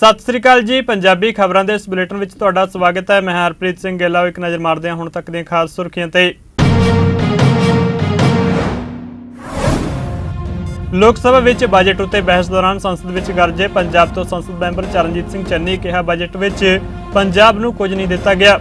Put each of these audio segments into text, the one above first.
ਸਤਿ ਸ੍ਰੀ ਅਕਾਲ ਜੀ। ਪੰਜਾਬੀ ਖਬਰਾਂ ਦੇ ਇਸ ਬੁਲੇਟਿਨ ਵਿੱਚ ਤੁਹਾਡਾ ਸਵਾਗਤ ਹੈ। ਮੈਂ ਹਰਪ੍ਰੀਤ ਸਿੰਘ ਗਿੱਲਾ ਇੱਕ ਨਜ਼ਰ ਮਾਰਦੇ ਹਾਂ ਹੁਣ ਤੱਕ ਦੀਆਂ ਖਾਸ ਸੁਰਖੀਆਂ ਤੇ। ਲੋਕ ਸਭਾ ਵਿੱਚ ਬਜਟ ਉੱਤੇ ਬਹਿਸ ਦੌਰਾਨ ਸੰਸਦ ਵਿੱਚ ਗਰਜੇ ਪੰਜਾਬ ਤੋਂ ਸੰਸਦ ਮੈਂਬਰ ਚਰਨਜੀਤ ਸਿੰਘ ਚੰਨੀ ਕਿਹਾ ਬਜਟ ਵਿੱਚ ਪੰਜਾਬ ਨੂੰ ਕੁਝ ਨਹੀਂ ਦਿੱਤਾ ਗਿਆ।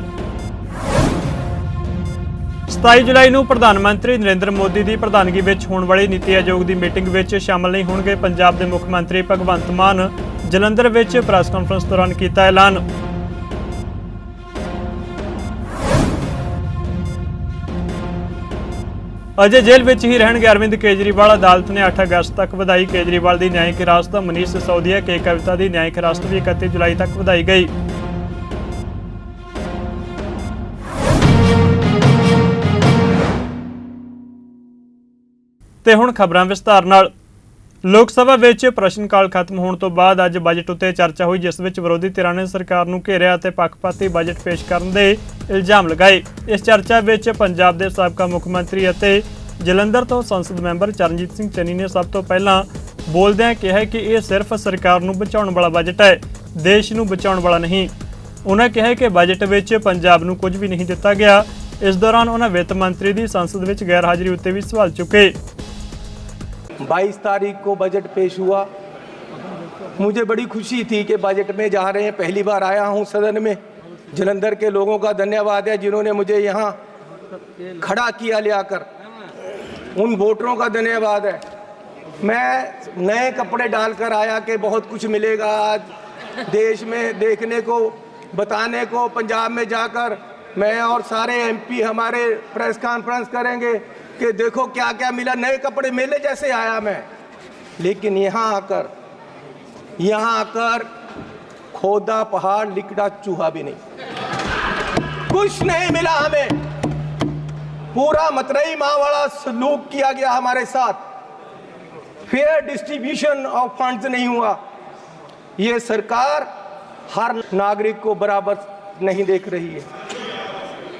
27 ਜੁਲਾਈ ਨੂੰ ਪ੍ਰਧਾਨ ਮੰਤਰੀ ਨਰਿੰਦਰ ਮੋਦੀ ਦੀ ਪ੍ਰਧਾਨਗੀ ਵਿੱਚ ਹੋਣ ਵਾਲੀ ਨੀਤੀ ਆਯੋਗ ਦੀ ਮੀਟਿੰਗ ਵਿੱਚ ਸ਼ਾਮਲ ਨਹੀਂ ਹੋਣਗੇ ਪੰਜਾਬ ਦੇ ਮੁੱਖ ਮੰਤਰੀ ਭਗਵੰਤ ਮਾਨ, ਜਲੰਧਰ ਵਿੱਚ ਪ੍ਰੈਸ ਕਾਨਫਰੰਸ ਦੌਰਾਨ ਕੀਤਾ ਐਲਾਨ। ਅਜੇ ਜੇਲ੍ਹ ਵਿੱਚ ਹੀ ਰਹਿਣਗੇ ਅਰਵਿੰਦ ਕੇਜਰੀਵਾਲ, ਅਦਾਲਤ ਨੇ 8 ਅਗਸਤ ਤੱਕ ਵਧਾਈ ਕੇਜਰੀਵਾਲ ਦੀ ਨਿਆਇਕ ਹਿਰਾਸਤ, ਮਨੀਸ਼ ਸਿਸੋਦੀਆ, ਕੇ ਕਵਿਤਾ ਦੀ ਨਿਆਇਕ ਹਿਰਾਸਤ ਵੀ 31 ਜੁਲਾਈ ਤੱਕ ਵਧਾਈ ਗਈ। ਤੇ ਹੁਣ ਖਬਰਾਂ ਵਿਸਤਾਰ ਨਾਲ। ਲੋਕ ਸਭਾ ਵਿੱਚ ਪ੍ਰਸ਼ਨ ਕਾਲ ਖਤਮ ਹੋਣ ਤੋਂ ਬਾਅਦ ਅੱਜ ਬਜਟ ਉੱਤੇ ਚਰਚਾ ਹੋਈ, ਜਿਸ ਵਿੱਚ ਵਿਰੋਧੀ ਧਿਰਾਂ ਨੇ ਸਰਕਾਰ ਨੂੰ ਘੇਰਿਆ ਅਤੇ ਪੱਖਪਾਤੀ ਬਜਟ ਪੇਸ਼ ਕਰਨ ਦੇ ਇਲਜ਼ਾਮ ਲਗਾਏ। ਇਸ ਚਰਚਾ ਵਿੱਚ ਪੰਜਾਬ ਦੇ ਸਾਬਕਾ ਮੁੱਖ ਮੰਤਰੀ ਅਤੇ ਜਲੰਧਰ ਤੋਂ ਸੰਸਦ ਮੈਂਬਰ ਚਰਨਜੀਤ ਸਿੰਘ ਚੰਨੀ ਨੇ ਸਭ ਤੋਂ ਪਹਿਲਾਂ ਬੋਲਦਿਆਂ ਕਿਹਾ ਕਿ ਇਹ ਸਿਰਫ ਸਰਕਾਰ ਨੂੰ ਬਚਾਉਣ ਵਾਲਾ ਬਜਟ ਹੈ, ਦੇਸ਼ ਨੂੰ ਬਚਾਉਣ ਵਾਲਾ ਨਹੀਂ। ਉਹਨਾਂ ਕਿਹਾ ਕਿ ਬਜਟ ਵਿੱਚ ਪੰਜਾਬ ਨੂੰ ਕੁਝ ਵੀ ਨਹੀਂ ਦਿੱਤਾ ਗਿਆ। ਇਸ ਦੌਰਾਨ ਉਹਨਾਂ ਵਿੱਤ ਮੰਤਰੀ ਦੀ ਸੰਸਦ ਵਿੱਚ ਗੈਰ ਹਾਜ਼ਰੀ ਉੱਤੇ ਵੀ ਸਵਾਲ ਚੁੱਕੇ। 22 तारीख को बजट पेश हुआ। मुझे बड़ी खुशी थी कि बजट में जा रहे हैं। पहली बार आया हूँ सदन में। जलंधर के लोगों का धन्यवाद है जिन्होंने मुझे यहाँ खड़ा किया ले आकर उन वोटरों का धन्यवाद है। मैं नए कपड़े डालकर आया कि बहुत कुछ मिलेगा आज। देश में देखने को, बताने को, पंजाब में जाकर मैं और सारे एमपी हमारे प्रेस कॉन्फ्रेंस करेंगे। कि देखो क्या क्या मिला, नए कपड़े मेले जैसे आया मैं। लेकिन यहाँ आकर यहाँ आकर खोदा पहाड़, लिकड़ा चूहा भी नहीं। कुछ नहीं मिला हमें। पूरा मतरई माँ वाला सलूक किया गया हमारे साथ। फेयर डिस्ट्रीब्यूशन ऑफ़ फंड्स नहीं हुआ। ये सरकार हर नागरिक को बराबर नहीं देख रही है।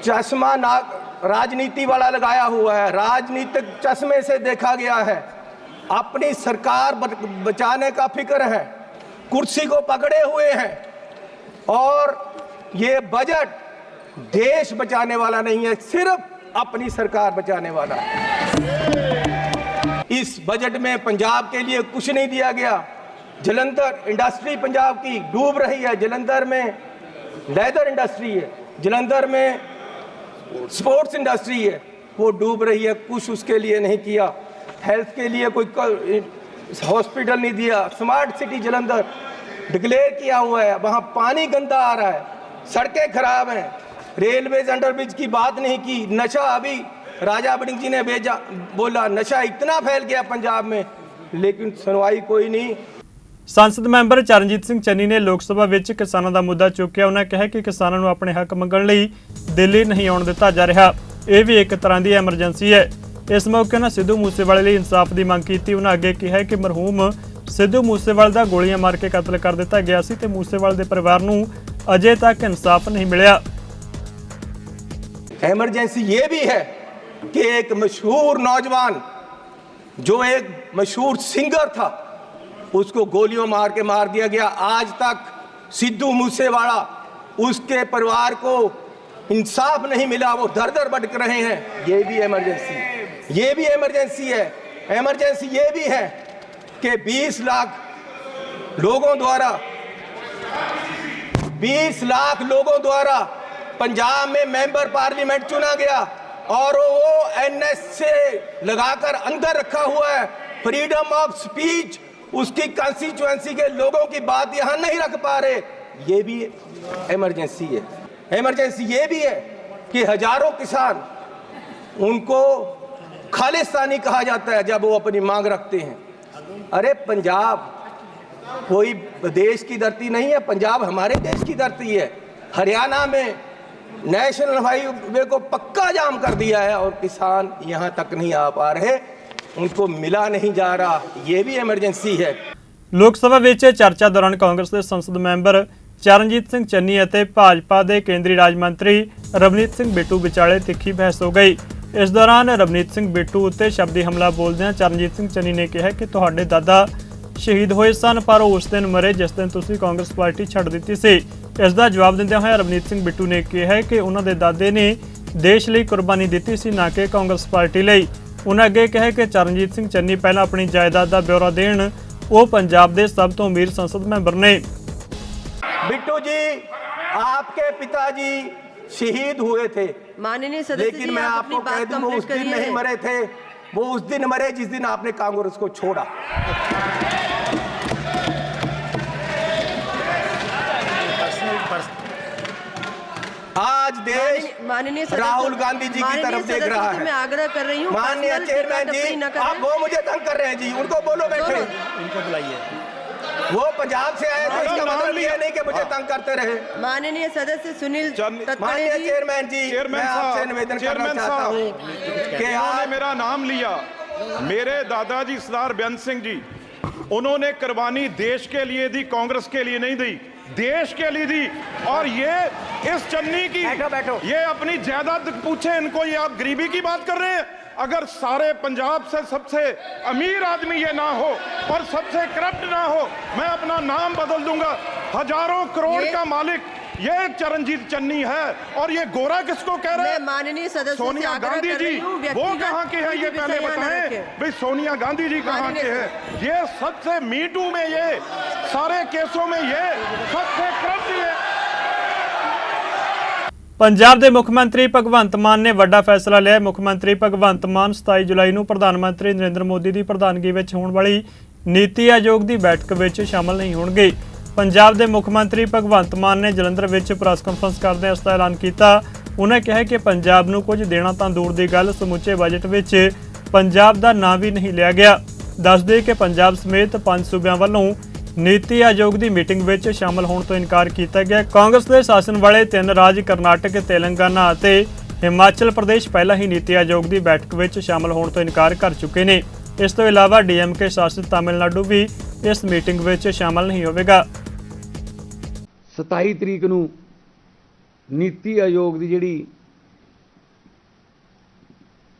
चश्मा ना राजनीति वाला लगाया हुआ है। राजनीतिक चश्मे से देखा गया है। अपनी सरकार बचाने का फ़िक्र है। कुर्सी को पकड़े हुए हैं। और ये बजट देश बचाने वाला नहीं है, सिर्फ़ अपनी सरकार बचाने वाला। है इस बजट में पंजाब के लिए कुछ नहीं दिया गया। जलंधर इंडस्ट्री पंजाब की डूब रही है। जलंधर में लेदर इंडस्ट्री है। जलंधर में स्पोर्ट्स इंडस्ट्री है। वो डूब रही है, कुछ उसके लिए नहीं किया। हेल्थ के लिए कोई हॉस्पिटल नहीं दिया। स्मार्ट सिटी जलंधर डिक्लेयर किया हुआ है। वहाँ पानी गंदा आ रहा है। सड़कें खराब हैं। रेलवेज अंडरब्रिज की बात नहीं की। नशा अभी राजा बड़िंग जी ने भेजा, बोला, नशा इतना फैल गया पंजाब में। लेकिन सुनवाई कोई नहीं। ਸੰਸਦ ਮੈਂਬਰ ਚਰਨਜੀਤ ਸਿੰਘ ਚੰਨੀ ਨੇ ਲੋਕ ਸਭਾ ਵਿੱਚ ਕਿਸਾਨਾਂ ਦਾ ਮੁੱਦਾ ਚੁੱਕਿਆ ਉਹਨਾਂ ਕਿਹਾ ਕਿ ਕਿਸਾਨਾਂ ਨੂੰ ਆਪਣੇ ਹੱਕ ਮੰਗਣ ਲਈ ਦਿੱਲੀ ਨਹੀਂ ਆਉਣ ਦਿੱਤਾ ਜਾ ਰਿਹਾ ਇਹ ਵੀ ਇੱਕ ਤਰ੍ਹਾਂ ਦੀ ਐਮਰਜੈਂਸੀ ਹੈ ਇਸ ਮੌਕੇ ਉਹਨਾਂ ਸਿੱਧੂ ਮੂਸੇਵਾਲੇ ਲਈ ਇਨਸਾਫ ਦੀ ਮੰਗ ਕੀਤੀ ਉਹਨਾਂ ਅੱਗੇ ਕਿਹਾ ਕਿ ਮਰਹੂਮ ਸਿੱਧੂ ਮੂਸੇਵਾਲ ਦਾ ਗੋਲੀਆਂ ਮਾਰ ਕੇ ਕਤਲ ਕਰ ਦਿੱਤਾ ਗਿਆ ਸੀ ਤੇ ਮੂਸੇਵਾਲ ਦੇ ਪਰਿਵਾਰ ਨੂੰ ਅਜੇ ਤੱਕ ਇਨਸਾਫ ਨਹੀਂ ਮਿਲਿਆ इमरजेंसी ये भी है कि एक मशहूर नौजवान जो एक मशहूर सिंगर था उसको गोलियों मार के मार दिया गया। आज तक सिद्धू मूसेवाला उसके परिवार को इंसाफ नहीं मिला, वो दर दर भटक रहे हैं। ये भी इमरजेंसी ये भी इमरजेंसी है। इमरजेंसी ये भी है कि 20 लाख लोगों द्वारा 20 लाख लोगों द्वारा पंजाब में मेंबर पार्लियामेंट चुना गया और वो एनएस से लगाकर अंदर रखा हुआ है। फ्रीडम ऑफ़ स्पीच उसकी कंस्टिट्यूएंसी के लोगों की बात यहाँ नहीं रख पा रहे। ये भी इमरजेंसी है। इमरजेंसी ये भी है कि हज़ारों किसान उनको खालिस्तानी कहा जाता है जब वो अपनी मांग रखते हैं। अरे, पंजाब कोई देश की धरती नहीं है, पंजाब हमारे देश की धरती है। हरियाणा में नेशनल हाईवे को पक्का जाम कर दिया है और किसान यहाँ तक नहीं आ पा रहे। उनको मिला नहीं जा रहा ये भी इमरजेंसी है ਲੋਕ ਸਭਾ ਵਿੱਚ ਚਰਚਾ ਦੌਰਾਨ ਕਾਂਗਰਸ ਦੇ ਸੰਸਦ ਮੈਂਬਰ ਚਰਨਜੀਤ ਸਿੰਘ ਚੰਨੀ ਅਤੇ ਭਾਜਪਾ ਦੇ ਕੇਂਦਰੀ ਰਾਜ ਮੰਤਰੀ ਰਵਨੀਤ ਸਿੰਘ ਬਿੱਟੂ ਵਿਚਾਲੇ ਤਿੱਖੀ ਬਹਿਸ ਹੋ ਗਈ ਇਸ ਦੌਰਾਨ ਰਵਨੀਤ ਸਿੰਘ ਬਿੱਟੂ ਉੱਤੇ ਸ਼ਬਦੀ ਹਮਲਾ ਬੋਲਦਿਆਂ ਚਰਨਜੀਤ ਸਿੰਘ ਚੰਨੀ ਨੇ ਕਿਹਾ ਕਿ ਤੁਹਾਡੇ ਦਾਦਾ ਸ਼ਹੀਦ ਹੋਏ ਸਨ ਪਰ ਉਹ ਉਸ ਦਿਨ ਮਰੇ ਜਿਸ ਦਿਨ ਤੁਸੀਂ ਕਾਂਗਰਸ ਪਾਰਟੀ ਛੱਡ ਦਿੱਤੀ ਸੀ ਇਸ ਦਾ ਜਵਾਬ ਦਿੰਦਿਆਂ ਹੋਇਆ ਰਵਨੀਤ ਸਿੰਘ ਬਿੱਟੂ ਨੇ ਕਿਹਾ ਹੈ ਕਿ ਉਹਨਾਂ ਦੇ ਦਾਦੇ ਨੇ ਦੇਸ਼ ਲਈ ਕੁਰਬਾਨੀ ਦਿੱਤੀ ਸੀ ਨਾ ਕਿ ਕਾਂਗਰਸ ਪਾਰਟੀ ਲਈ ਉਹਨਾਂ ਅੱਗੇ ਕਿਹਾ ਕਿ ਚਰਨਜੀਤ ਸਿੰਘ ਚੰਨੀ ਪਹਿਲਾਂ ਆਪਣੀ ਜਾਇਦਾਦ ਦਾ ਬਿਊਰਾ ਦੇਣ ਉਹ ਪੰਜਾਬ ਦੇ ਸਭ ਤੋਂ ਅਮੀਰ ਸੰਸਦ ਮੈਂਬਰ ਨੇ बिट्टू जी आपके पिताजी शहीद हुए थे माननीय सदस्य लेकिन जी मैं आप आपको अपनी कह बात दूं वो उस कंप्लीट दिन करिए नहीं मरे थे वो उस दिन मरे जिस दिन आपने कांग्रेस को छोड़ा आज देश माननीय- राहुल गांधी जी की तरफ़ देख रहा है। मैं आग्रह कर रही हूँ माननीय चेयरमैन जी आप वो मुझे तंग कर रहे हैं जी उनको बोलो बैठे। इनको बुलाइए। वो पंजाब से आए थे इसका मतलब ये नहीं कि मुझे तंग करते रहे। माननीय सदस्य सुनील माननीय चेयरमैन जी मैं आपसे निवेदन करना चाहता हूँ कि मेरा नाम लिया। मेरे दादाजी सरदार बेअंत सिंह जी उन्होंने कुर्बानी देश के लिए दी कांग्रेस के लिए नहीं दी। देश के लिए दी। और ये इस चन्नी की बैठो, बैठो। ये अपनी जायदाद पूछे इनको ये आप गरीबी की बात कर रहे हैं। अगर सारे पंजाब से सबसे अमीर आदमी ये ना हो और सबसे करप्ट ना हो मैं अपना नाम बदल दूँगा। हज़ारों करोड़ का मालिक ये चरणजीत चन्नी है और ये गोरा किसको कह रहे मैं हैं माननीय सदस्य से सोनिया आग्रह गांधी कर जी रही हूँ वो व्यक्तिगत कहाँ के हैं कोई ये भी पहले विषय यहाँ न बताएं रखें। भाई सोनिया गांधी जी कहाँ माननीय के हैं ये सबसे मीटू में ये सारे केसों में ये सबसे करप्ट ये ਪੰਜਾਬ ਦੇ ਮੁੱਖ ਮੰਤਰੀ ਭਗਵੰਤ ਮਾਨ ਨੇ ਵੱਡਾ ਫੈਸਲਾ ਲਿਆ ਹੈ। ਮੁੱਖ ਮੰਤਰੀ ਭਗਵੰਤ ਮਾਨ 27 ਜੁਲਾਈ ਨੂੰ ਪ੍ਰਧਾਨ ਮੰਤਰੀ ਨਰਿੰਦਰ ਮੋਦੀ ਦੀ ਪ੍ਰਧਾਨਗੀ ਵਿੱਚ ਹੋਣ ਵਾਲੀ ਨੀਤੀ ਆਯੋਗ ਦੀ ਬੈਠਕ ਵਿੱਚ ਸ਼ਾਮਲ ਨਹੀਂ ਹੋਣਗੇ ਪੰਜਾਬ ਦੇ ਮੁੱਖ ਮੰਤਰੀ ਭਗਵੰਤ ਮਾਨ ਨੇ ਜਲੰਧਰ ਵਿੱਚ ਪ੍ਰੈਸ ਕਾਨਫਰੰਸ ਕਰਦਿਆਂ ਇਸ ਦਾ ਐਲਾਨ ਕੀਤਾ। ਉਹਨਾਂ ਕਿਹਾ ਕਿ ਪੰਜਾਬ ਨੂੰ ਕੁਝ ਦੇਣਾ ਤਾਂ ਦੂਰ ਦੀ ਗੱਲ, ਸਮੁੱਚੇ ਬਜਟ ਵਿੱਚ ਪੰਜਾਬ ਦਾ ਨਾਂ ਵੀ ਨਹੀਂ ਲਿਆ ਗਿਆ। ਦੱਸਦੇ ਕਿ ਪੰਜਾਬ ਸਮੇਤ ਪੰਜ ਸੂਬਿਆਂ ਵੱਲੋਂ ਨੀਤੀ ਆਯੋਗ ਦੀ ਮੀਟਿੰਗ ਵਿੱਚ ਸ਼ਾਮਲ ਹੋਣ ਤੋਂ ਇਨਕਾਰ ਕੀਤਾ ਗਿਆ। ਕਾਂਗਰਸ ਦੇ ਸ਼ਾਸਨ ਵਾਲੇ ਤਿੰਨ ਰਾਜ ਕਰਨਾਟਕ, ਤੇਲੰਗਾਨਾ ਅਤੇ ਹਿਮਾਚਲ ਪ੍ਰਦੇਸ਼ ਪਹਿਲਾਂ ਹੀ ਨੀਤੀ ਆਯੋਗ ਦੀ ਬੈਠਕ ਵਿੱਚ ਸ਼ਾਮਲ ਹੋਣ ਤੋਂ ਇਨਕਾਰ ਕਰ ਚੁੱਕੇ ਨੇ। ਇਸ ਤੋਂ ਇਲਾਵਾ ਡੀਐਮਕੇ ਸ਼ਾਸਿਤ ਤਾਮਿਲਨਾਡੂ ਵੀ ਇਸ ਮੀਟਿੰਗ ਵਿੱਚ ਸ਼ਾਮਲ ਨਹੀਂ ਹੋਵੇਗਾ। 27 ਤਰੀਕ ਨੂੰ ਨੀਤੀ ਆਯੋਗ ਦੀ ਜਿਹੜੀ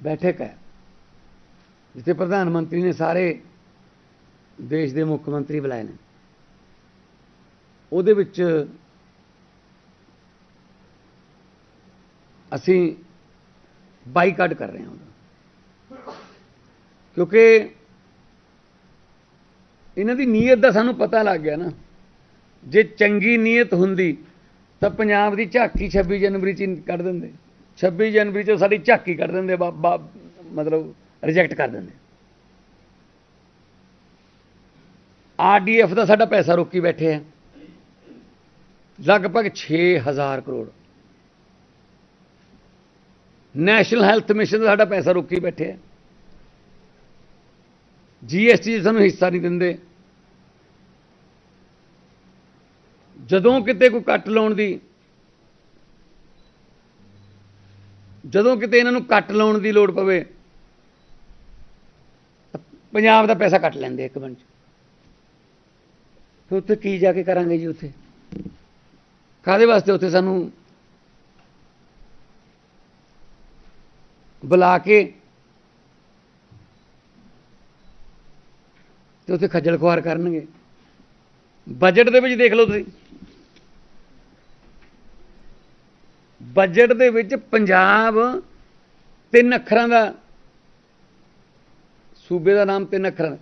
ਬੈਠਕ ਹੈ, ਜਿੱਥੇ ਪ੍ਰਧਾਨ ਮੰਤਰੀ ਨੇ ਸਾਰੇ ਦੇਸ਼ ਦੇ ਮੁੱਖ ਮੰਤਰੀ ਬੁਲਾਏ ਨੇ, ਉਹਦੇ ਵਿੱਚ ਅਸੀਂ ਬਾਈਕਾਟ ਕਰ ਰਹੇ ਹਾਂ ਉਹਦਾ। ਕਿਉਂਕਿ ਇਹਨਾਂ ਦੀ ਨੀਅਤ ਦਾ ਸਾਨੂੰ ਪਤਾ ਲੱਗ ਗਿਆ ਨਾ। ਜੇ ਚੰਗੀ ਨੀਅਤ ਹੁੰਦੀ, ਤਾਂ ਪੰਜਾਬ ਦੀ ਝਾਕੀ 26 ਜਨਵਰੀ ਚ ਕੱਢ ਦਿੰਦੇ। 26 ਜਨਵਰੀ ਚ ਸਾਡੀ ਝਾਕੀ ਕੱਢ ਦਿੰਦੇ, ਬਾ- ਮਤਲਬ ਰਿਜੈਕਟ ਕਰ ਦਿੰਦੇ। ਆਰਡੀਐਫ ਦਾ ਸਾਡਾ ਪੈਸਾ ਰੋਕੀ ਬੈਠੇ ਆ। ਲਗਭਗ 6000 ਕਰੋੜ। ਨੈਸ਼ਨਲ ਹੈਲਥ ਮਿਸ਼ਨ ਦਾ ਸਾਡਾ ਪੈਸਾ ਰੋਕੀ ਬੈਠੇ ਆ। ਜੀਐਸਟੀ ਸਾਨੂੰ ਹਿੱਸਾ ਨਹੀਂ ਦਿੰਦੇ। ਜਦੋਂ ਕਿਤੇ ਕੋਈ ਕੱਟ ਲਾਉਣ ਦੀ, ਜਦੋਂ ਕਿਤੇ ਇਹਨਾਂ ਨੂੰ ਕੱਟ ਲਾਉਣ ਦੀ ਲੋੜ ਪਵੇ ਪੰਜਾਬ ਦਾ ਪੈਸਾ ਕੱਟ ਲੈਂਦੇ ਇੱਕ ਮਿੰਟ 'ਚ। ਫਿਰ ਉੱਥੇ ਕੀ ਜਾ ਕੇ ਕਰਾਂਗੇ ਜੀ ਉੱਥੇ? ਕਾਦੇ ਵਾਸਤੇ ਉੱਥੇ ਸਾਨੂੰ ਬੁਲਾ ਕੇ ਤੇ ਉੱਥੇ ਖੱਜਲ ਖੁਆਰ ਕਰਨਗੇ? ਬਜਟ ਦੇ ਵਿੱਚ ਦੇਖ ਲਓ ਤੁਸੀਂ। ਬਜਟ ਦੇ ਵਿੱਚ ਪੰਜਾਬ ਤਿੰਨ ਅੱਖਰਾਂ ਦਾ, ਸੂਬੇ ਦਾ ਨਾਮ ਤਿੰਨ ਅੱਖਰਾਂ ਦਾ।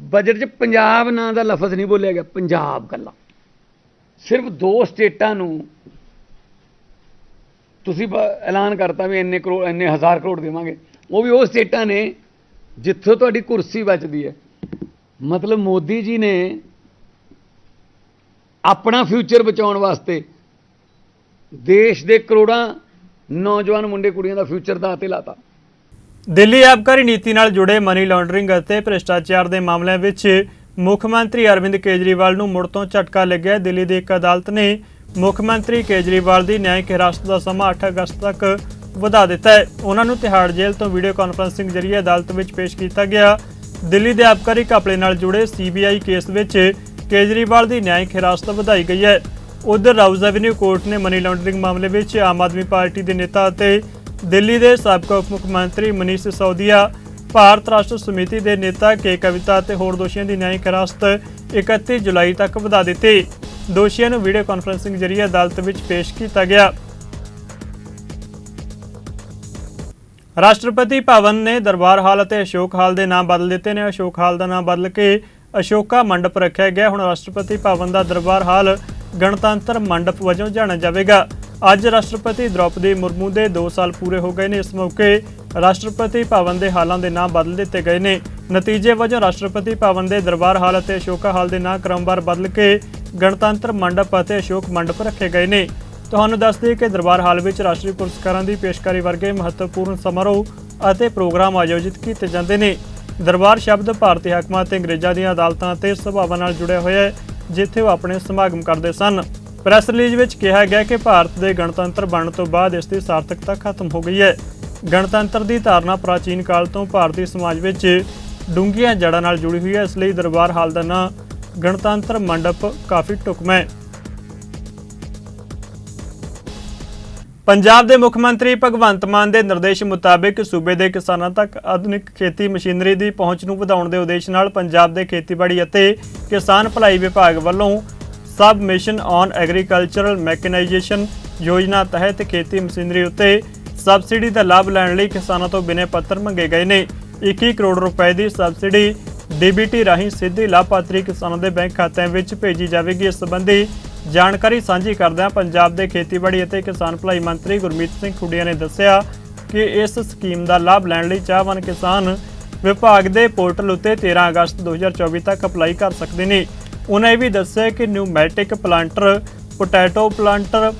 ਬਜਟ 'ਚ ਪੰਜਾਬ ਨਾਂ ਦਾ ਲਫ਼ਜ਼ ਨਹੀਂ ਬੋਲਿਆ ਗਿਆ, ਪੰਜਾਬ ਕੱਲਾ ਸਿਰਫ ਦੋ ਸਟੇਟਾਂ ਨੂੰ ਤੁਸੀਂ ਬ- ਐਲਾਨ ਕਰਤਾ ਵੀ ਇੰਨੇ ਕਰੋੜ ਇੰਨੇ ਹਜ਼ਾਰ ਕਰੋੜ ਦੇਵਾਂਗੇ। ਉਹ ਵੀ ਉਹ ਸਟੇਟਾਂ ਨੇ ਜਿੱਥੋਂ ਤੁਹਾਡੀ ਕੁਰਸੀ ਬਚਦੀ ਹੈ। ਮਤਲਬ ਮੋਦੀ ਜੀ ਨੇ ਆਪਣਾ ਫਿਊਚਰ ਬਚਾਉਣ ਵਾਸਤੇ ਦੇਸ਼ ਦੇ ਕਰੋੜਾਂ ਨੌਜਵਾਨ ਮੁੰਡੇ ਕੁੜੀਆਂ ਦਾ ਫਿਊਚਰ ਦਾਅ ਤੇ ਲਾਤਾ। ਦਿੱਲੀ ਆਬਕਾਰੀ ਨੀਤੀ ਨਾਲ ਜੁੜੇ ਮਨੀ ਲਾਂਡਰਿੰਗ ਅਤੇ ਭ੍ਰਿਸ਼ਟਾਚਾਰ ਦੇ ਮਾਮਲਿਆਂ ਵਿੱਚ ਮੁੱਖ ਮੰਤਰੀ ਅਰਵਿੰਦ ਕੇਜਰੀਵਾਲ ਨੂੰ ਮੁੜ ਤੋਂ ਝਟਕਾ ਲੱਗਿਆ। ਦਿੱਲੀ ਦੀ ਇੱਕ ਅਦਾਲਤ ਨੇ ਮੁੱਖ ਮੰਤਰੀ ਕੇਜਰੀਵਾਲ ਦੀ ਨਿਆਇਕ ਹਿਰਾਸਤ ਦਾ ਸਮਾਂ 8 ਅਗਸਤ ਤੱਕ ਵਧਾ ਦਿੱਤਾ ਹੈ। ਉਹਨਾਂ ਨੂੰ ਤਿਹਾੜ ਜੇਲ੍ਹ ਤੋਂ ਵੀਡੀਓ ਕਾਨਫਰੰਸਿੰਗ ਜ਼ਰੀਏ ਅਦਾਲਤ ਵਿੱਚ ਪੇਸ਼ ਕੀਤਾ ਗਿਆ। ਦਿੱਲੀ ਦੇ ਆਬਕਾਰੀ ਘਪਲੇ ਨਾਲ ਜੁੜੇ ਸੀਬੀਆਈ ਕੇਸ ਵਿੱਚ ਕੇਜਰੀਵਾਲ ਦੀ ਨਿਆਇਕ ਹਿਰਾਸਤ ਵਧਾਈ ਗਈ ਹੈ। ਉਧਰ ਰਾਊਜ਼ ਐਵਨਿਊ ਕੋਰਟ ਨੇ ਮਨੀ ਲਾਂਡਰਿੰਗ ਮਾਮਲੇ ਵਿੱਚ ਆਮ ਆਦਮੀ ਪਾਰਟੀ ਦੇ ਨੇਤਾ ਅਤੇ ਦਿੱਲੀ ਦੇ ਸਾਬਕਾ ਉਪ ਮੁੱਖ ਮੰਤਰੀ ਮਨੀਸ਼ ਸਿਸੋਦੀਆ, ਭਾਰਤ ਰਾਸ਼ਟਰ ਸਮਿਤੀ ਦੇ ਨੇਤਾ ਕੇ ਕਵਿਤਾ ਅਤੇ ਹੋਰ ਦੋਸ਼ੀਆਂ ਦੀ ਨਿਆਇਕ ਹਿਰਾਸਤ 31 ਜੁਲਾਈ ਤੱਕ ਵਧਾ ਦਿੱਤੀ। ਦੋਸ਼ੀਆਂ ਨੂੰ ਵੀਡੀਓ ਕਾਨਫਰੰਸਿੰਗ ਜ਼ਰੀਏ ਅਦਾਲਤ ਵਿੱਚ ਪੇਸ਼ ਕੀਤਾ ਗਿਆ। ਰਾਸ਼ਟਰਪਤੀ ਭਵਨ ਨੇ ਦਰਬਾਰ ਹਾਲ ਅਤੇ ਅਸ਼ੋਕ ਹਾਲ ਦੇ ਨਾਮ ਬਦਲ ਦਿੱਤੇ ਨੇ। ਅਸ਼ੋਕ ਹਾਲ ਦਾ ਨਾਮ ਬਦਲ ਕੇ ਅਸ਼ੋਕਾ ਮੰਡਪ ਰੱਖਿਆ ਗਿਆ। ਹੁਣ ਰਾਸ਼ਟਰਪਤੀ ਭਵਨ ਦਾ ਦਰਬਾਰ ਹਾਲ ਗਣਤੰਤਰ ਮੰਡਪ ਵਜੋਂ ਜਾਣਿਆ ਜਾਵੇਗਾ। ਅੱਜ ਰਾਸ਼ਟਰਪਤੀ ਦ੍ਰੌਪਦੀ ਮੁਰਮੂ ਦੇ 2 ਸਾਲ ਪੂਰੇ ਹੋ ਗਏ ਨੇ ਇਸ ਮੌਕੇ। ਰਾਸ਼ਟਰਪਤੀ ਭਵਨ ਦੇ ਹਾਲਾਂ ਦੇ ਨਾਂ ਬਦਲ ਦਿੱਤੇ ਗਏ ਨੇ। ਨਤੀਜੇ ਵਜੋਂ ਰਾਸ਼ਟਰਪਤੀ ਭਵਨ ਦੇ ਦਰਬਾਰ ਹਾਲ ਅਤੇ ਅਸ਼ੋਕਾ ਹਾਲ ਦੇ ਨਾਂ ਕ੍ਰਮਵਾਰ ਬਦਲ ਕੇ ਗਣਤੰਤਰ ਮੰਡਪ ਅਤੇ ਅਸ਼ੋਕ ਮੰਡਪ ਰੱਖੇ ਗਏ ਨੇ। ਤੁਹਾਨੂੰ ਦੱਸ ਦਈਏ ਕਿ ਦਰਬਾਰ ਹਾਲ ਵਿੱਚ ਰਾਸ਼ਟਰੀ ਪੁਰਸਕਾਰਾਂ ਦੀ ਪੇਸ਼ਕਾਰੀ ਵਰਗੇ ਮਹੱਤਵਪੂਰਨ ਸਮਾਰੋਹ ਅਤੇ ਪ੍ਰੋਗਰਾਮ ਆਯੋਜਿਤ ਕੀਤੇ ਜਾਂਦੇ ਨੇ। ਦਰਬਾਰ ਸ਼ਬਦ ਭਾਰਤੀ ਹਾਕਮਾਂ ਅਤੇ ਅੰਗਰੇਜ਼ਾਂ ਦੀਆਂ ਅਦਾਲਤਾਂ ਅਤੇ ਸਭਾਵਾਂ ਨਾਲ ਜੁੜਿਆ ਹੋਇਆ ਹੈ। ਜਿੱਥੇ ਉਹ ਆਪਣੇ ਸਮਾਗਮ ਕਰਦੇ ਸਨ। ਪ੍ਰੈਸ ਰਿਲੀਜ਼ ਵਿੱਚ ਕਿਹਾ ਗਿਆ ਕਿ ਭਾਰਤ ਦੇ ਗਣਤੰਤਰ ਬਣਨ ਤੋਂ ਬਾਅਦ ਇਸ ਦੀ ਸਾਰਥਕਤਾ ਖਤਮ ਹੋ ਗਈ ਹੈ। ਗਣਤੰਤਰ ਦੀ ਧਾਰਨਾ ਪ੍ਰਾਚੀਨ ਕਾਲ ਤੋਂ ਭਾਰਤੀ ਸਮਾਜ ਵਿੱਚ ਡੂੰਘੀਆਂ ਜੜ੍ਹਾਂ ਨਾਲ ਜੁੜੀ ਹੋਈ ਹੈ। ਇਸ ਲਈ ਦਰਬਾਰ ਹਾਲ ਦਾ ਨਾਂ ਗਣਤੰਤਰ ਮੰਡਪ ਕਾਫੀ ਢੁਕਵਾਂ ਹੈ। ਪੰਜਾਬ ਦੇ ਮੁੱਖ ਮੰਤਰੀ ਭਗਵੰਤ ਮਾਨ ਦੇ ਨਿਰਦੇਸ਼ ਮੁਤਾਬਿਕ ਸੂਬੇ ਦੇ ਕਿਸਾਨਾਂ ਤੱਕ ਆਧੁਨਿਕ ਖੇਤੀ ਮਸ਼ੀਨਰੀ ਦੀ ਪਹੁੰਚ ਨੂੰ ਵਧਾਉਣ ਦੇ ਉਦੇਸ਼ ਨਾਲ ਪੰਜਾਬ ਦੇ ਖੇਤੀਬਾੜੀ ਅਤੇ ਕਿਸਾਨ ਭਲਾਈ ਵਿਭਾਗ ਵੱਲੋਂ sub mission on agricultural mechanisation ਯੋਜਨਾ ਤਹਿਤ ਖੇਤੀ ਮਸ਼ੀਨਰੀ ਉੱਤੇ ਸਬਸਿਡੀ ਦਾ ਲਾਭ ਲੈਣ ਲਈ ਕਿਸਾਨਾਂ ਤੋਂ ਬਿਨੈ ਪੱਤਰ ਮੰਗੇ ਗਏ ਨੇ। 21 ਕਰੋੜ ਰੁਪਏ ਦੀ ਸਬਸਿਡੀ ਡੀਬੀਟੀ ਰਾਹੀਂ ਸਿੱਧੀ ਲਾਭਪਾਤਰੀ ਕਿਸਾਨਾਂ ਦੇ ਬੈਂਕ ਖਾਤਿਆਂ ਵਿੱਚ ਭੇਜੀ ਜਾਵੇਗੀ। ਇਸ ਸੰਬੰਧੀ ਜਾਣਕਾਰੀ ਸਾਂਝੀ ਕਰਦਿਆਂ ਪੰਜਾਬ ਦੇ ਖੇਤੀਬਾੜੀ ਅਤੇ ਕਿਸਾਨ ਭਲਾਈ ਮੰਤਰੀ ਗੁਰਮੀਤ ਸਿੰਘ ਖੁੱਡੀਆਂ ਨੇ ਦੱਸਿਆ ਕਿ ਇਸ ਸਕੀਮ ਦਾ ਲਾਭ ਲੈਣ ਲਈ ਚਾਹਵਾਨ ਕਿਸਾਨ ਵਿਭਾਗ ਦੇ ਪੋਰਟਲ ਉੱਤੇ 13 ਅਗਸਤ 2024 ਤੱਕ ਅਪਲਾਈ ਕਰ ਸਕਦੇ ਨੇ। ਉਹਨਾਂ ਇਹ ਵੀ ਦੱਸਿਆ ਕਿ pneumatic planter potato planter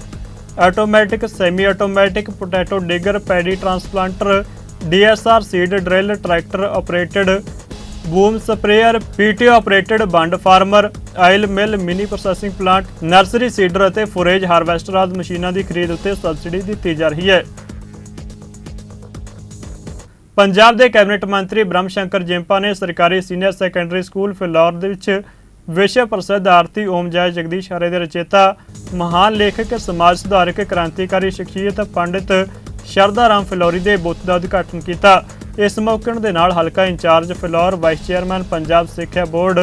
automatic semi automatic potato digger paddy transplanter DSR seed drill tractor operated boom sprayer PT operated bund former, oil mill, mini processing plant, nursery seeder ਅਤੇ ਫੋਰੇਜ ਹਾਰਵੈਸਟਰ ਆਦਿ ਮਸ਼ੀਨਾਂ ਦੀ ਖਰੀਦ ਉੱਤੇ subsidy ਦਿੱਤੀ ਜਾ ਰਹੀ ਹੈ। ਪੰਜਾਬ ਦੇ ਕੈਬਨਿਟ ਮੰਤਰੀ ਬ੍ਰਹਮ ਸ਼ੰਕਰ ਜੈਂਪਾ ਨੇ ਸਰਕਾਰੀ ਸੀਨੀਅਰ ਸੈਕੰਡਰੀ ਸਕੂਲ ਫਿਲੌਰ ਦੇ ਵਿੱਚ ਵਿਸ਼ਵ ਪ੍ਰਸਿੱਧ ਆਰਤੀ ਓਮ ਜੈ ਜਗਦੀਸ਼ ਹਰੇ ਦੇ ਰਚੇਤਾ, ਮਹਾਨ ਲੇਖਕ, ਸਮਾਜ ਸੁਧਾਰਕ, ਕ੍ਰਾਂਤੀਕਾਰੀ ਸ਼ਖਸੀਅਤ ਪੰਡਿਤ ਸ਼ਰਦਾ ਰਾਮ ਫਿਲੌਰੀ ਦੇ ਬੁੱਤ ਦਾ ਉਦਘਾਟਨ ਕੀਤਾ। ਇਸ ਮੌਕੇ ਦੇ ਨਾਲ ਹਲਕਾ incharge Phillaur vice chairman Punjab ਸਿੱਖਿਆ ਬੋਰਡ,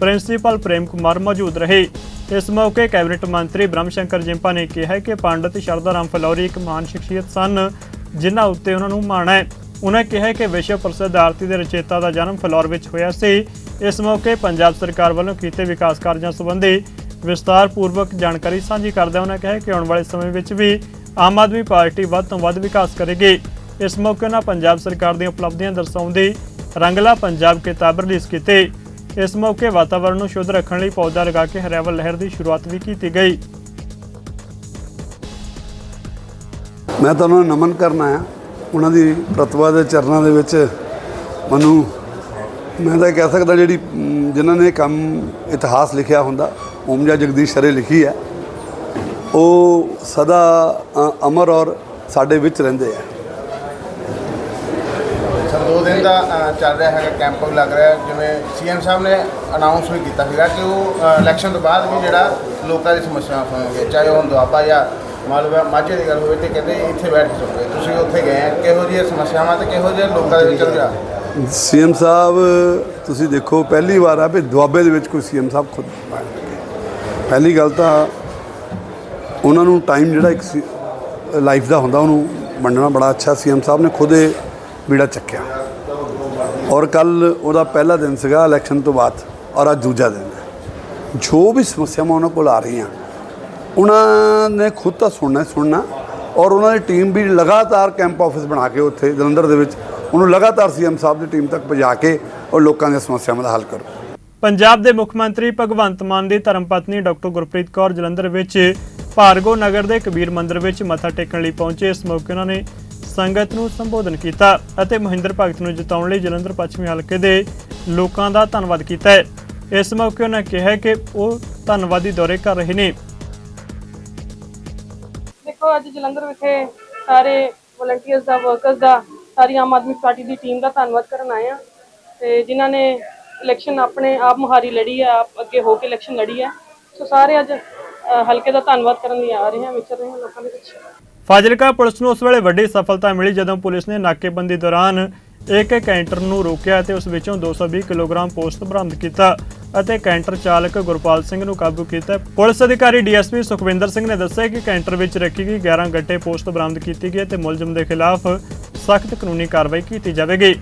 ਪ੍ਰਿੰਸੀਪਲ ਪ੍ਰੇਮ ਕੁਮਾਰ ਮੌਜੂਦ ਰਹੇ। ਇਸ ਮੌਕੇ ਕੈਬਨਿਟ ਮੰਤਰੀ ਬ੍ਰਹਮ ਸ਼ੰਕਰ ਜਿੰਪਾ ਨੇ ਕਿਹਾ ਕਿ ਪੰਡਿਤ ਸ਼ਰਦਾ ਰਾਮ ਫਿਲੌਰੀ ਇੱਕ ਮਹਾਨ ਸ਼ਖਸੀਅਤ ਸਨ, ਜਿਨ੍ਹਾਂ ਉੱਤੇ ਉਹਨਾਂ ਨੂੰ ਮਾਣ ਹੈ। ਉਹਨਾਂ ਕਿਹਾ ਕਿ ਵਿਸ਼ਵ ਪ੍ਰਸਿੱਧ ਆਰਤੀ ਦੇ ਰਚੇਤਾ ਦਾ ਜਨਮ ਫਿਲੌਰ ਵਿੱਚ ਹੋਇਆ ਸੀ। ਇਸ ਮੌਕੇ ਪੰਜਾਬ ਸਰਕਾਰ ਵੱਲੋਂ ਕੀਤੇ ਵਿਕਾਸ ਕਾਰਜਾਂ ਸੰਬੰਧੀ ਵਿਸਤਾਰਪੂਰਵਕ ਜਾਣਕਾਰੀ ਸਾਂਝੀ ਕਰਦਿਆਂ ਉਹਨਾਂ ਕਿਹਾ ਕਿ ਆਉਣ ਵਾਲੇ ਸਮੇਂ ਵਿੱਚ ਵੀ ਆਮ ਆਦਮੀ ਪਾਰਟੀ ਵੱਧ ਤੋਂ ਵੱਧ ਵਿਕਾਸ ਕਰੇਗੀ। ਇਸ ਮੌਕੇ ਉਹਨਾਂ ਪੰਜਾਬ ਸਰਕਾਰ ਦੀਆਂ ਉਪਲਬਧੀਆਂ ਦਰਸਾਉਂਦੀ ਰੰਗਲਾ ਪੰਜਾਬ ਕਿਤਾਬ ਰਿਲੀਜ਼ ਕੀਤੀ। ਇਸ ਮੌਕੇ ਵਾਤਾਵਰਣ ਨੂੰ ਸ਼ੁੱਧ ਰੱਖਣ ਲਈ ਪੌਦਾ ਲਗਾ ਕੇ ਹਰਿਆਵਲ ਲਹਿਰ ਦੀ ਸ਼ੁਰੂਆਤ ਵੀ ਕੀਤੀ ਗਈ। ਮੈਂ ਤੁਹਾਨੂੰ ਨਮਨ ਕਰਨ ਆਇਆ। ਉਹਨਾਂ ਦੀ ਪ੍ਰਤਿਭਾ ਦੇ ਚਰਨਾਂ ਦੇ ਵਿੱਚ ਮੈਨੂੰ ਮੈਂ ਤਾਂ ਕਹਿ ਸਕਦਾ ਜਿਹੜੀ ਜਿਨ੍ਹਾਂ ਨੇ ਕੰਮ ਇਤਿਹਾਸ ਲਿਖਿਆ ਹੁੰਦਾ, ਓਮਜਾ ਜਗਦੀਸ਼ ਸ਼ਰੇ ਲਿਖੀ ਹੈ, ਉਹ ਸਦਾ ਅਮਰ ਔਰ ਸਾਡੇ ਵਿੱਚ ਰਹਿੰਦੇ ਆ। ਦਿਨ ਦਾ ਚੱਲ ਰਿਹਾ ਹੈਗਾ ਕੈਂਪ ਲੱਗ ਰਿਹਾ। ਹੈ। ਜਿਵੇਂ ਸੀਐਮ ਸਾਹਿਬ ਨੇ ਅਨਾਉਂਸ ਵੀ ਕੀਤਾ ਸੀਗਾ ਕਿ ਉਹ ਇਲੈਕਸ਼ਨ ਤੋਂ ਬਾਅਦ ਵੀ ਜਿਹੜਾ ਲੋਕਾਂ ਦੀ ਸਮੱਸਿਆ ਹੋਣਗੇ ਚਾਹੇ ਉਹ ਦੁਆਬਾ ਜਾਂ ਮਾਲਵਾ, ਮਾਝੇ ਦੀ ਗੱਲ ਹੋਵੇ ਤੇ ਕਹਿੰਦੇ ਇੱਥੇ ਬੈਠ ਕੇ ਤੁਸੀਂ ਉੱਥੇ ਗਏ ਕਿਹੋ ਜਿਹੀਆਂ ਸਮੱਸਿਆਵਾਂ ਤੇ ਕਿਹੋ ਜਿਹੇ ਲੋਕਾਂ ਦੇ ਵਿੱਚ ਚੱਲ ਰਿਹਾ? ਸੀਐਮ ਸਾਹਿਬ, ਤੁਸੀਂ ਦੇਖੋ, ਪਹਿਲੀ ਵਾਰ ਆ ਵੀ ਦੁਆਬੇ ਦੇ ਵਿੱਚ ਕੋਈ ਸੀਐਮ ਸਾਹਿਬ ਖੁਦ ਪਹਿਲੀ ਗੱਲ ਤਾਂ ਉਹਨਾਂ ਨੂੰ ਟਾਈਮ ਜਿਹੜਾ ਇੱਕ ਲਾਈਫ ਦਾ ਹੁੰਦਾ, ਉਹਨੂੰ ਵੰਡਣਾ ਬੜਾ ਅੱਛਾ। ਸੀਐਮ ਸਾਹਿਬ ਨੇ ਖੁਦ ਇਹ ਬੀੜਾ ਚੱਕਿਆ। ਔਰ ਕੱਲ ਉਹਦਾ ਪਹਿਲਾ ਦਿਨ ਸੀਗਾ ਇਲੈਕਸ਼ਨ ਤੋਂ ਬਾਅਦ, ਔਰ ਅੱਜ ਦੂਜਾ ਦਿਨ ਹੈ। ਜੋ ਵੀ ਸਮੱਸਿਆਵਾਂ ਉਹਨਾਂ ਕੋਲ ਆ ਰਹੀਆਂ, ਉਹਨਾਂ ਨੇ ਖੁਦ ਤਾਂ ਸੁਣਨਾ ਸੁਣਨਾ, ਔਰ ਉਹਨਾਂ ਦੀ ਟੀਮ ਵੀ ਲਗਾਤਾਰ ਕੈਂਪ ਆਫਿਸ ਬਣਾ ਕੇ ਉੱਥੇ ਜਲੰਧਰ ਦੇ ਵਿੱਚ, ਉਹਨੂੰ ਲਗਾਤਾਰ ਸੀਐਮ ਸਾਹਿਬ ਦੀ ਟੀਮ ਤੱਕ ਪਹੁੰਚਾ ਕੇ ਔਰ ਲੋਕਾਂ ਦੀਆਂ ਸਮੱਸਿਆਵਾਂ ਦਾ ਹੱਲ ਕਰੋ। ਪੰਜਾਬ ਦੇ ਮੁੱਖ ਮੰਤਰੀ ਭਗਵੰਤ ਮਾਨ ਦੀ ਧਰਮਪਤਨੀ ਡਾਕਟਰ ਗੁਰਪ੍ਰੀਤ ਕੌਰ ਜਲੰਧਰ ਵਿੱਚ ਭਾਰਗੋ ਨਗਰ ਦੇ ਕਬੀਰ ਮੰਦਿਰ ਵਿੱਚ ਮੱਥਾ ਟੇਕਣ ਲਈ ਪਹੁੰਚੇ। ਇਸ ਮੌਕੇ ਉਹਨਾਂ ਨੇ ਸੰਗਤ ਨੂੰ ਸੰਬੋਧਨ ਕੀਤਾ ਅਤੇ ਮਹਿੰਦਰ ਭਗਤ ਨੂੰ ਜਿਤਾਉਣ ਲਈ ਜਲੰਧਰ ਪੱਛਮੀ ਹਲਕੇ ਦੇ ਲੋਕਾਂ ਦਾ ਧੰਨਵਾਦ ਕੀਤਾ ਹੈ। ਇਸ ਮੌਕੇ ਉਹਨਾਂ ਕਿਹਾ ਕਿ ਉਹ ਧੰਨਵਾਦੀ ਦੌਰੇ ਕਰ ਰਹੇ ਨੇ। ਦੇਖੋ, ਅੱਜ ਜਲੰਧਰ ਵਿਖੇ ਸਾਰੇ ਵਲੰਟੀਅਰਸ ਦਾ ਵਰਕਰਸ ਦਾ, ਸਾਰੀ ਆਮ ਆਦਮੀ ਪਾਰਟੀ ਦੀ ਟੀਮ ਦਾ ਧੰਨਵਾਦ ਕਰਨ ਆਏ ਆ ਤੇ ਜਿਨ੍ਹਾਂ ਨੇ ਇਲੈਕਸ਼ਨ ਆਪਣੇ ਆਪ ਮੁਹਾਰੀ ਲੜੀ ਹੈ, ਆਪ ਅੱਗੇ ਹੋ ਕੇ ਇਲੈਕਸ਼ਨ ਲੜੀ ਹੈ। ਸੋ ਸਾਰੇ ਅੱਜ ਹਲਕੇ ਦਾ ਧੰਨਵਾਦ ਕਰਨ ਲਈ ਆ ਰਹੇ ਹਾਂ ਵਿਚਰ ਰਹੇ ਹਾਂ ਲੋਕਾਂ ਦੇ ਵਿੱਚ। ਫਾਜ਼ਿਲਕਾ ਪੁਲਿਸ ਨੂੰ ਉਸ ਵੇਲੇ ਵੱਡੀ ਸਫਲਤਾ ਮਿਲੀ ਜਦੋਂ ਪੁਲਿਸ ਨੇ ਨਾਕੇਬੰਦੀ ਦੌਰਾਨ ਇੱਕ ਕੈਂਟਰ ਨੂੰ ਰੋਕਿਆ ਤੇ ਉਸ ਵਿੱਚੋਂ 220 ਕਿਲੋਗ੍ਰਾਮ ਪੋਸਤ ਬਰਾਮਦ ਕੀਤਾ ਅਤੇ ਕੈਂਟਰ ਚਾਲਕ ਗੁਰਪਾਲ ਸਿੰਘ ਨੂੰ ਕਾਬੂ ਕੀਤਾ। ਪੁਲਿਸ ਅਧਿਕਾਰੀ ਡੀਐਸਪੀ ਸੁਖਵਿੰਦਰ ਸਿੰਘ ਨੇ ਦੱਸਿਆ ਕਿ ਕੈਂਟਰ ਵਿੱਚ ਰੱਖੀ ਗਈ 11 ਗੱਟੇ ਪੋਸਟ ਬਰਾਮਦ ਕੀਤੀ ਗਈ ਤੇ ਮੁਲਜ਼ਮ ਦੇ ਖਿਲਾਫ ਸਖਤ ਕਾਨੂੰਨੀ ਕਾਰਵਾਈ ਕੀਤੀ ਜਾਵੇਗੀ।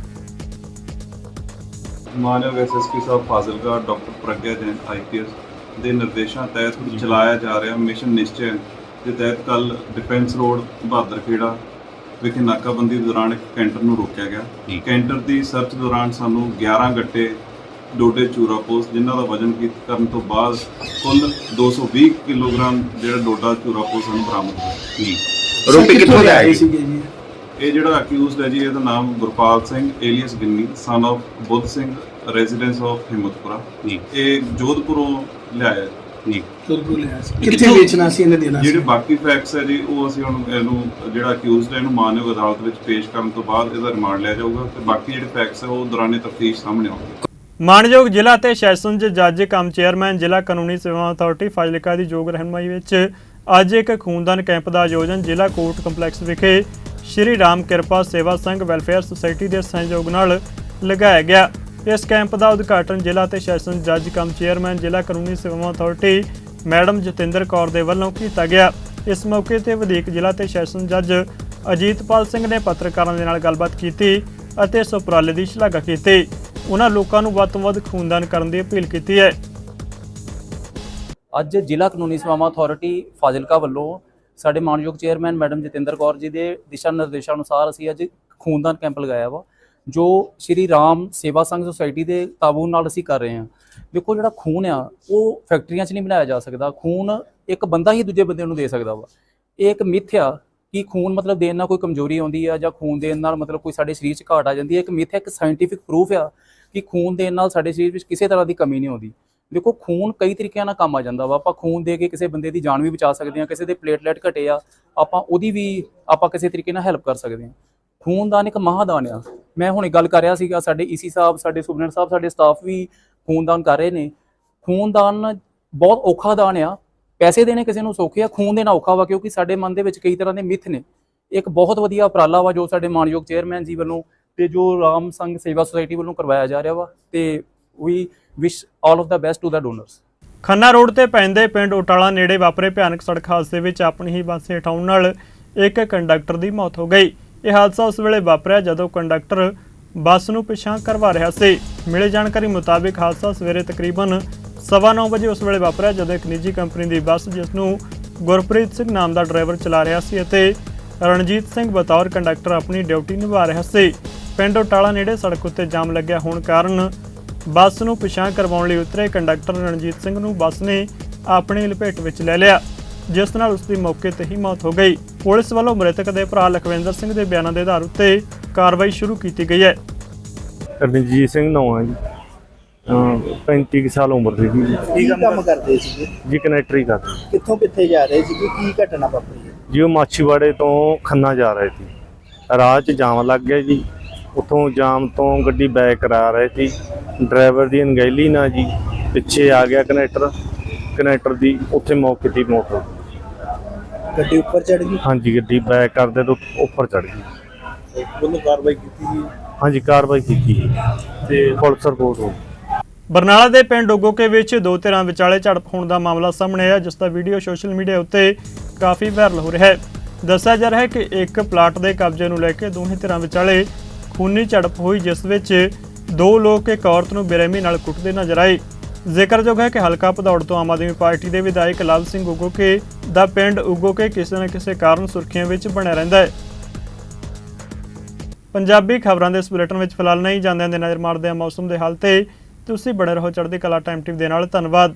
ਮਾਨਯੋਗ SSP Sahib Fazilka, doctor Pragya Jain IPS ਦੇ ਨਿਰਦੇਸ਼ਾਂ ਤਹਿਤ ਚਲਾਇਆ ਜਾ ਰਿਹਾ ਮਿਸ਼ਨ ਨਿਸ਼ਚੈ ਦੇ ਤਹਿਤ ਕੱਲ ਡਿਫੈਂਸ ਰੋਡ ਬਹਾਦਰ ਖੇੜਾ ਵਿਖੇ ਨਾਕਾਬੰਦੀ ਦੌਰਾਨ ਇੱਕ ਕੈਂਟਰ ਨੂੰ ਰੋਕਿਆ ਗਿਆ। ਕੈਂਟਰ ਦੀ ਸਰਚ ਦੌਰਾਨ ਸਾਨੂੰ 11 ਗੱਟੇ ਡੋਡੇ ਚੂਰਾ ਪੋਸਟ ਜਿਨ੍ਹਾਂ ਦਾ ਵਜਨ ਕਰਨ ਤੋਂ ਬਾਅਦ ਕੁੱਲ 220 ਕਿਲੋਗ੍ਰਾਮ ਜਿਹੜਾ ਡੋਡਾ ਚੂਰਾ ਪੋਸਟ ਸਾਨੂੰ ਬਰਾਮਦ ਹੋਇਆ। ਰੋਟੀ ਕਿੱਥੋਂ ਲਿਆਏ ਸੀ ਇਹ ਜਿਹੜਾ ਅਕਿਊਜ਼ਡ ਹੈ ਜੀ ਇਹਦਾ ਨਾਮ Gurpal Singh alias Ginni son of Budh Singh residence of Himmatpura. ਜੀ। ਇਹ ਜੋਧਪੁਰੋਂ ਲਿਆਇਆ। ਜੀ। ਕਿੱਥੇ ਵੇਚਣਾ ਸੀ ਇਹਨੇ ਦੇਣਾ ਜਿਹੜੇ ਬਾਕੀ ਫੈਕਟਸ ਹੈ ਜੀ ਉਹ ਅਸੀਂ ਹੁਣ ਇਹਨੂੰ ਜਿਹੜਾ ਅਕਿਊਜ਼ਡ ਹੈ ਇਹਨੂੰ ਮਾਨਯੋਗ ਅਦਾਲਤ ਵਿੱਚ ਪੇਸ਼ ਕਰਨ ਤੋਂ ਬਾਅਦ ਇਹਦਾ ਰਿਮਾਂਡ ਲਿਆ ਜਾਊਗਾ ਤੇ ਬਾਕੀ ਜਿਹੜੇ ਫੈਕਟਸ ਹੈ ਉਹ ਦੌਰਾਨੇ ਤਫਤੀਸ਼ ਸਾਹਮਣੇ ਆਉਣਗੇ। ਮਾਣਯੋਗ ਜ਼ਿਲ੍ਹਾ ਤੇ ਸੈਸ਼ਨਜ਼ ਜੱਜ ਕਮ ਚੇਅਰਮੈਨ ਜ਼ਿਲ੍ਹਾ ਕਾਨੂੰਨੀ ਸੇਵਾਵਾਂ ਅਥਾਰਟੀ ਫਾਜ਼ਿਲਕਾ ਦੀ ਯੋਗ ਰਹਿਨਮਾਈ ਵਿੱਚ ਅੱਜ ਇੱਕ ਖੂਨਦਾਨ ਕੈਂਪ ਦਾ ਆਯੋਜਨ ਜ਼ਿਲ੍ਹਾ ਕੋਰਟ ਕੰਪਲੈਕਸ ਵਿਖੇ ਸ਼੍ਰੀ ਰਾਮ ਕਿਰਪਾ ਸੇਵਾ ਸੰਘ ਵੈਲਫੇਅਰ ਸੁਸਾਇਟੀ ਦੇ ਸਹਿਯੋਗ ਨਾਲ ਲਗਾਇਆ ਗਿਆ। ਇਸ ਕੈਂਪ ਦਾ ਉਦਘਾਟਨ ਜ਼ਿਲ੍ਹਾ ਤੇ ਸੈਸ਼ਨ ਜੱਜ ਕਮ ਚੇਅਰਮੈਨ, ਜ਼ਿਲ੍ਹਾ ਕਾਨੂੰਨੀ ਸੇਵਾਵਾਂ ਅਥਾਰਟੀ ਮੈਡਮ ਜਤਿੰਦਰ ਕੌਰ ਦੇ ਵੱਲੋਂ ਕੀਤਾ ਗਿਆ। ਇਸ ਮੌਕੇ ਤੇ ਵਧੀਕ ਜ਼ਿਲ੍ਹਾ ਤੇ ਸੈਸ਼ਨ ਜੱਜ ਅਜੀਤਪਾਲ ਸਿੰਘ ਨੇ ਪੱਤਰਕਾਰਾਂ ਦੇ ਨਾਲ ਗੱਲਬਾਤ ਕੀਤੀ ਅਤੇ ਇਸ ਉਪਰਾਲੇ ਦੀ ਸ਼ਲਾਘਾ ਕੀਤੀ। ਉਹਨਾਂ ਲੋਕਾਂ ਨੂੰ ਵੱਧ ਤੋਂ ਵੱਧ ਖੂਨਦਾਨ ਕਰਨ ਦੀ ਅਪੀਲ ਕੀਤੀ ਹੈ। ਅੱਜ ਜ਼ਿਲ੍ਹਾ ਕਾਨੂੰਨੀ ਸੇਵਾਵਾਂ ਅਥਾਰਟੀ ਫਾਜ਼ਿਲਕਾ ਵੱਲੋਂ ਸਾਡੇ ਮਾਨਯੋਗ ਚੇਅਰਮੈਨ ਮੈਡਮ ਜਤਿੰਦਰ ਕੌਰ ਜੀ ਦੇ ਦਿਸ਼ਾ ਨਿਰਦੇਸ਼ਾਂ ਅਨੁਸਾਰ ਅਸੀਂ ਅੱਜ ਖੂਨਦਾਨ ਕੈਂਪ ਲਗਾਇਆ ਵਾ। ਜੋ ਸ਼੍ਰੀ ਰਾਮ ਸੇਵਾ ਸੰਘ ਸੁਸਾਇਟੀ ਦੇ ਤਾਬੂ ਨਾਲ ਅਸੀਂ ਕਰ ਰਹੇ ਹਾਂ। ਦੇਖੋ ਜਿਹੜਾ ਖੂਨ ਆ, ਉਹ ਫੈਕਟਰੀਆਂ 'ਚ ਨਹੀਂ ਬਣਾਇਆ ਜਾ ਸਕਦਾ। ਖੂਨ ਇੱਕ ਬੰਦਾ ਹੀ ਦੂਜੇ ਬੰਦੇ ਨੂੰ ਦੇ ਸਕਦਾ ਵਾ। ਇਹ ਇੱਕ ਮਿੱਥ ਆ ਕਿ ਖੂਨ ਮਤਲਬ ਦੇਣ ਨਾਲ ਕੋਈ ਕਮਜ਼ੋਰੀ ਆਉਂਦੀ ਆ ਜਾਂ ਖੂਨ ਦੇਣ ਨਾਲ ਮਤਲਬ ਕੋਈ ਸਾਡੇ ਸਰੀਰ 'ਚ ਘਾਟ ਆ ਜਾਂਦੀ ਹੈ ਇੱਕ ਮਿੱਥ ਹੈ ਇੱਕ ਸਾਇੰਟੀਫਿਕ ਪ੍ਰੂਫ ਆ ਕਿ ਖੂਨ ਦੇਣ ਨਾਲ ਸਾਡੇ ਸਰੀਰ ਵਿੱਚ ਕਿਸੇ ਤਰ੍ਹਾਂ ਦੀ ਕਮੀ ਨਹੀਂ ਆਉਂਦੀ। ਦੇਖੋ ਖੂਨ ਕਈ ਤਰੀਕਿਆਂ ਨਾਲ ਕੰਮ ਆ ਜਾਂਦਾ ਵਾ। ਆਪਾਂ ਖੂਨ ਦੇ ਕੇ ਕਿਸੇ ਬੰਦੇ ਦੀ ਜਾਨ ਵੀ ਬਚਾ ਸਕਦੇ ਹਾਂ, ਕਿਸੇ ਦੇ ਪਲੇਟਲੈਟ ਘਟੇ ਆ। ਆਪਾਂ ਉਹਦੀ ਵੀ ਆਪਾਂ ਕਿਸੇ ਤਰੀਕੇ ਨਾਲ ਹੈਲਪ ਕਰ ਸਕਦੇ ਹਾਂ। ਖੂਨਦਾਨ ਇੱਕ ਮਹਾਦਾਨ ਆ। ਮੈਂ ਹੁਣੇ ਗੱਲ ਕਰ ਰਿਹਾ ਸੀਗਾ, ਸਾਡੇ ਈਸੀ ਸਾਹਿਬ, ਸਾਡੇ ਸੁਬਨਰ ਸਾਹਿਬ, ਸਾਡੇ ਸਟਾਫ ਵੀ ਖੂਨਦਾਨ ਕਰ ਰਹੇ ਨੇ। ਖੂਨਦਾਨ ਬਹੁਤ ਔਖਾ ਦਾਨ ਆ। ਪੈਸੇ ਦੇਣੇ ਕਿਸੇ ਨੂੰ ਸੌਖੇ ਆ, ਖੂਨ ਦੇਣਾ ਔਖਾ ਵਾ, ਕਿਉਂਕਿ ਸਾਡੇ ਮਨ ਦੇ ਵਿੱਚ ਕਈ ਤਰ੍ਹਾਂ ਦੇ ਮਿੱਥ ਨੇ। ਇੱਕ ਬਹੁਤ ਵਧੀਆ ਉਪਰਾਲਾ ਵਾ ਜੋ ਸਾਡੇ ਮਾਨਯੋਗ ਚੇਅਰਮੈਨ ਜੀ ਵੱਲੋਂ ਤੇ ਜੋ ਰਾਮ ਸੰਘ ਸੇਵਾ ਸੁਸਾਇਟੀ ਵੱਲੋਂ ਕਰਵਾਇਆ ਜਾ ਰਿਹਾ ਵਾ ਤੇ ਵੀ wish all of the best to the donors Khanna road ਤੇ ਪੈਂਦੇ ਪਿੰਡ ਉਟਾਲਾ ਨੇੜੇ ਵਾਪਰੇ ਭਿਆਨਕ ਸੜਕ ਹਾਦਸੇ ਵਿੱਚ ਆਪਣੀ ਹੀ ਬੱਸ ਹੇਠਾਉਣ ਨਾਲ ਇੱਕ ਕੰਡਕਟਰ ਦੀ ਮੌਤ ਹੋ ਗਈ। ਇਹ ਹਾਦਸਾ ਉਸ ਵੇਲੇ ਵਾਪਰਿਆ ਜਦੋਂ ਕੰਡਕਟਰ ਬੱਸ ਨੂੰ ਪਿਛਾਂ ਕਰਵਾ ਰਿਹਾ ਸੀ। ਮਿਲੀ ਜਾਣਕਾਰੀ ਮੁਤਾਬਿਕ ਹਾਦਸਾ ਸਵੇਰੇ ਤਕਰੀਬਨ 9:30 ਵਜੇ ਉਸ ਵੇਲੇ ਵਾਪਰਿਆ ਜਦੋਂ ਇੱਕ ਨਿੱਜੀ ਕੰਪਨੀ ਦੀ ਬੱਸ ਜਿਸ ਨੂੰ ਗੁਰਪ੍ਰੀਤ ਸਿੰਘ ਨਾਮ ਦਾ ਡਰਾਈਵਰ ਚਲਾ ਰਿਹਾ ਸੀ ਅਤੇ ਰਣਜੀਤ ਸਿੰਘ ਬਤੌਰ ਕੰਡਕਟਰ ਆਪਣੀ ਡਿਊਟੀ ਨਿਭਾ ਰਿਹਾ ਸੀ। ਪਿੰਡ ਉਟਾਲਾ ਨੇੜੇ ਸੜਕ ਉੱਤੇ ਜਾਮ ਲੱਗਿਆ ਹੋਣ ਕਾਰਨ ਬੱਸ ਨੂੰ ਪਿਛਾਂ ਕਰਵਾਉਣ ਲਈ ਉਤਰੇ ਕੰਡਕਟਰ ਰਣਜੀਤ ਸਿੰਘ ਨੂੰ ਬੱਸ ਨੇ ਆਪਣੀ ਲਪੇਟ ਵਿੱਚ ਲੈ ਲਿਆ। ਜਿਸ ਨਾਲ ਉਸ ਦੀ ਮੌਕੇ ਤੇ ਹੀ ਮੌਤ ਹੋ ਗਈ। ਪੁਲਿਸ ਵੱਲੋਂ ਮ੍ਰਿਤਕ ਦੇ ਭਰਾ ਲਖਵਿੰਦਰ ਸਿੰਘ ਦੇ ਬਿਆਨਾਂ ਦੇ ਆਧਾਰ ਉੱਤੇ ਕਾਰਵਾਈ ਸ਼ੁਰੂ ਕੀਤੀ ਗਈ ਹੈ। ਰਣਜੀਤ ਸਿੰਘ ਨਾਂ ਹੈ ਜੀ। ਅਹ 35 ਕੁ ਸਾਲ ਉਮਰ ਦੇ ਜੀ। ਕੀ ਕੰਮ ਕਰਦੇ ਸੀਗੇ? ਜੀ ਕਨੈਕਟਰੀ ਕਰਦੇ ਕਿੱਥੋਂ ਕਿੱਥੇ ਜਾ ਰਹੇ ਸੀਗੇ? ਕੀ ਘਟਨਾ ਵਾਪਰੀ ਹੈ? ਜੀ ਉਹ ਮਾਛੀਵਾੜੇ ਤੋਂ ਖੰਨਾ ਜਾ ਰਹੇ ਸੀ। ਰਾਹ 'ਚ ਜਾਮ ਲੱਗ ਗਿਆ ਜੀ। ਉਥੋਂ ਜਾਮ ਤੋਂ ਗੱਡੀ ਬੈਕ ਕਰਾ ਰਹੇ ਸੀ। ਡਰਾਈਵਰ ਦੀ ਅਣਗਹਿਲੀ ਨਾਲ ਜੀ ਪਿੱਛੇ ਆ ਗਿਆ ਕਨੈਕਟਰ। ਕਨੈਕਟਰ ਦੀ ਉੱਥੇ ਮੌਕੇ ਤੇ ਹੀ ਮੌਤ ਹੋ ਗਈ। ਗੱਡੀ ਉੱਪਰ ਚੜ ਗਈ? ਹਾਂਜੀ ਗੱਡੀ ਬੈਕ ਕਰਦੇ ਤੋਂ ਉੱਪਰ ਚੜ ਗਈ। ਉਹਨੂੰ ਕਾਰਵਾਈ ਕੀਤੀ ਗਈ ਹਾਂਜੀ ਕਾਰਵਾਈ ਕੀਤੀ ਜੀ। ਤੇ ਪੁਲਿਸ ਰਿਪੋਰਟ ਹੋ ਗਈ। ਬਰਨਾਲਾ ਦੇ ਪਿੰਡ ਉਗੋਕੇ ਵਿੱਚ ਦੋ ਧਿਰਾਂ ਵਿਚਾਲੇ ਝੜਪ ਹੋਣ ਦਾ ਮਾਮਲਾ ਸਾਹਮਣੇ ਆਇਆ ਜਿਸ ਦਾ ਵੀਡੀਓ ਸੋਸ਼ਲ ਮੀਡੀਆ ਉੱਤੇ ਕਾਫੀ ਵਾਇਰਲ ਹੋ ਰਿਹਾ ਹੈ। ਦੱਸਿਆ ਜਾ ਰਿਹਾ ਹੈ ਕਿ ਇੱਕ ਪਲਾਟ ਦੇ ਕਬਜ਼ੇ ਨੂੰ ਲੈ ਕੇ ਦੋਵੇਂ ਧਿਰਾਂ ਵਿਚਾਲੇ ਖੂਨੀ ਝੜਪ ਹੋਈ ਜਿਸ ਵਿੱਚ ਦੋ ਲੋਕ ਇੱਕ ਔਰਤ ਨੂੰ ਬੇਰਹਿਮੀ ਨਾਲ ਕੁੱਟਦੇ ਨਜ਼ਰ ਆਏ। ਜ਼ਿਕਰਯੋਗ ਹੈ ਕਿ ਹਲਕਾ ਭਦੌੜ ਤੋਂ ਆਮ ਆਦਮੀ ਪਾਰਟੀ ਦੇ ਵਿਧਾਇਕ ਲਾਲ ਸਿੰਘ ਉਗੋਕੇ ਦਾ ਪਿੰਡ ਉਗੋਕੇ ਕਿਸੇ ਨਾ ਕਿਸੇ ਕਾਰਨ ਸੁਰਖੀਆਂ ਵਿੱਚ ਬਣਿਆ ਰਹਿੰਦਾ ਹੈ। ਪੰਜਾਬੀ ਖਬਰਾਂ ਦੇ ਇਸ ਬੁਲੇਟਿਨ ਵਿੱਚ ਫਿਲਹਾਲ ਨਹੀਂ ਜਾਂਦਿਆਂ ਦੇ ਨਜ਼ਰ ਮਾਰਦੇ ਆ ਮੌਸਮ ਦੇ ਹਾਲ ਤੇ। ਤੁਸੀਂ ਬਣੇ ਰਹੋ ਚੜ੍ਹਦੀ ਕਲਾ ਟਾਈਮ ਟੀਵੀ ਦੇ ਨਾਲ। ਧੰਨਵਾਦ।